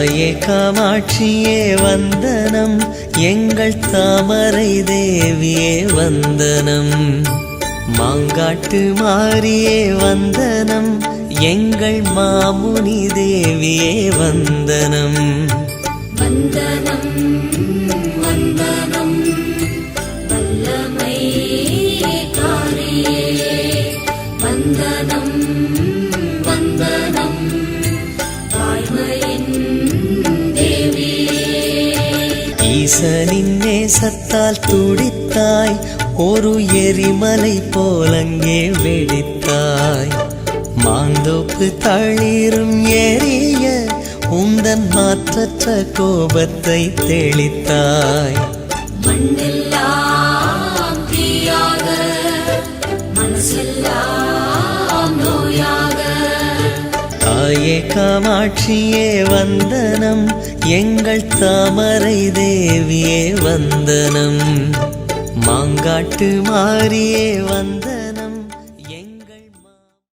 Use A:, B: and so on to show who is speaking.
A: தாயே காமாட்சியே வந்தனம் எங்கள் தாமரை தேவியே வந்தனம். மாங்காட்டு மாறியே வந்தனம் எங்கள் மாமுனி தேவியே வந்தனம்.
B: வந்தனம் வந்தனம் வல்லமை காரியே. வந்தனம் வந்தனம்
A: ஈசனின் நேசத்தால் துடித்தாய் ஒரு எரிமலை போலங்கே வெடித்தாய். மாந்தோப்பு தளிரும் எரிய உந்தன் மாற்றற்ற கோபத்தை தெளித்தாய். தாயே காமாட்சியே வந்தனம் எங்கள் தாமரை தேவியே வந்தனம். மாங்காட்டு மாறியே வந்தனம்.